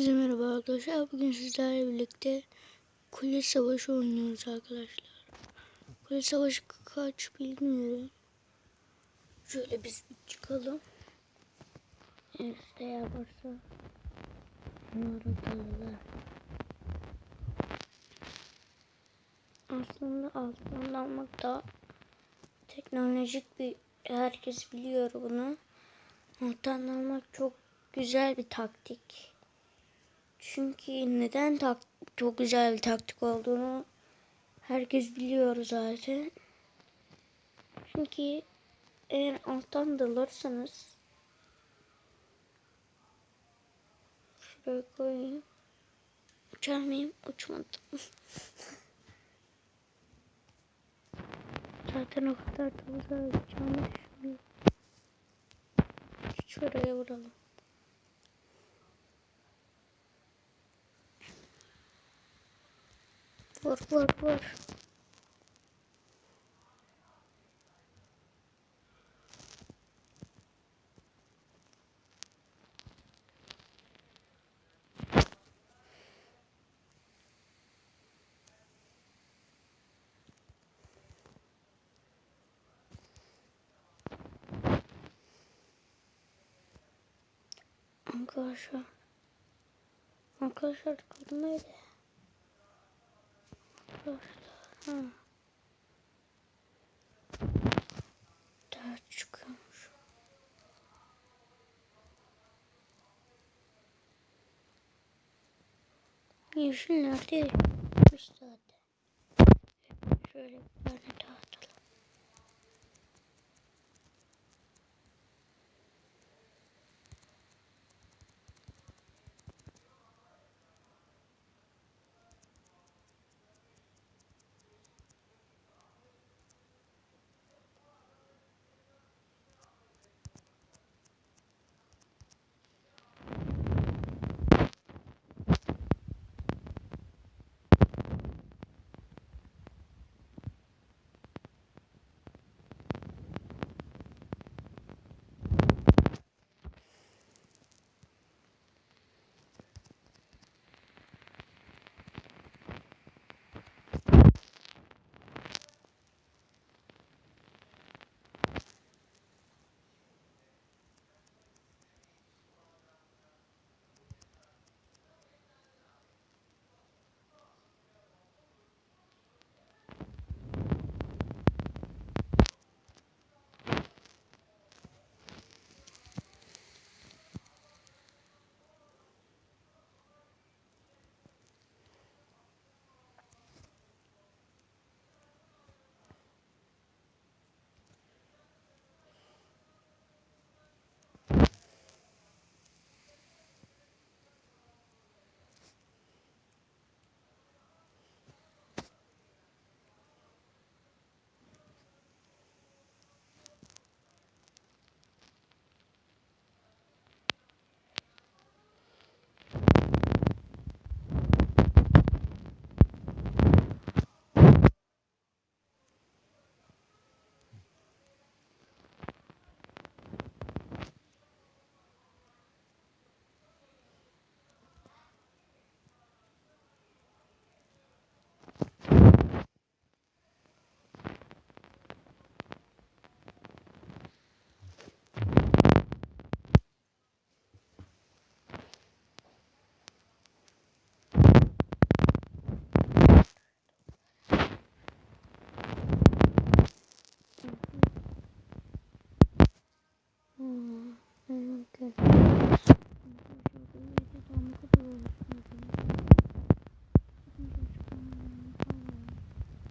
Hepinize merhaba arkadaşlar. Bugün sizlerle birlikte Kule Savaşı oynuyoruz arkadaşlar. Kule Savaşı kaç bilmiyorum. Şöyle biz çıkalım. Enste yaparsa numaralarla. Aslında altından almak da teknolojik bir herkes biliyor bunu. Alttan almak çok güzel bir taktik. Çünkü neden tak çok güzel bir taktik olduğunu herkes biliyor zaten. Çünkü eğer alttan dalırsanız şuraya koyayım. Uçar mıyım? Uçmadım. zaten o kadar da uçacağımı düşünmüyorum. Şuraya vuralım. Vur vur vur. Arkadaşlar. Arkadaşlar kadın neydi? Ha. Dört çıkıyormuş. Yeşil nerede? Şöyle bir tane daha.